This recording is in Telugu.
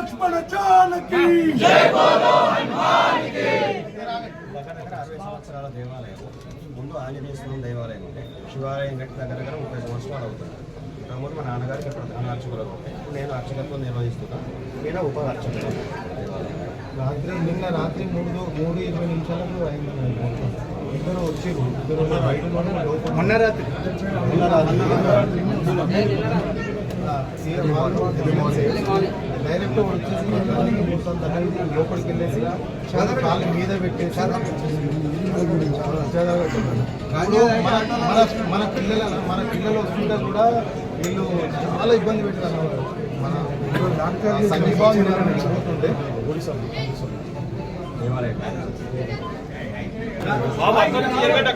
లక్ష్మణ జానకి! దగ్గర దగ్గర అరవై సంవత్సరాల దేవాలయం ముందు ఆంజనేయ స్వామి దేవాలయం శివాలయం కట్టి దగ్గర దగ్గర ముప్పై సంవత్సరాలు అవుతుంది. మా నాన్నగారికి ఇక్కడ ప్రధాన అర్చకులకు ఉండే ఇప్పుడు నేను అర్చకత్వం నిర్వహిస్తున్నాను. నేను ఉప అర్చకులు రాత్రి నిన్న రాత్రి మూడు మూడు ఇరవై నిమిషాలకు అయింది. ఇద్దరు వచ్చారు ఇద్దరు మొన్న రాత్రి. మొన్న రాత్రి. డైరెక్ట్ వచ్చేసి మొత్తం దగ్గర లోపలికి వెళ్ళేసి చాలా కాళ్ళ మీద పెట్టేసి మన మన పిల్లల మన పిల్లలు వస్తుంటే కూడా వీళ్ళు చాలా ఇబ్బంది పెట్టారు. మన సంఘీభావం జరుగుతుంటే దేవాలయం చాలా ఇబ్బంది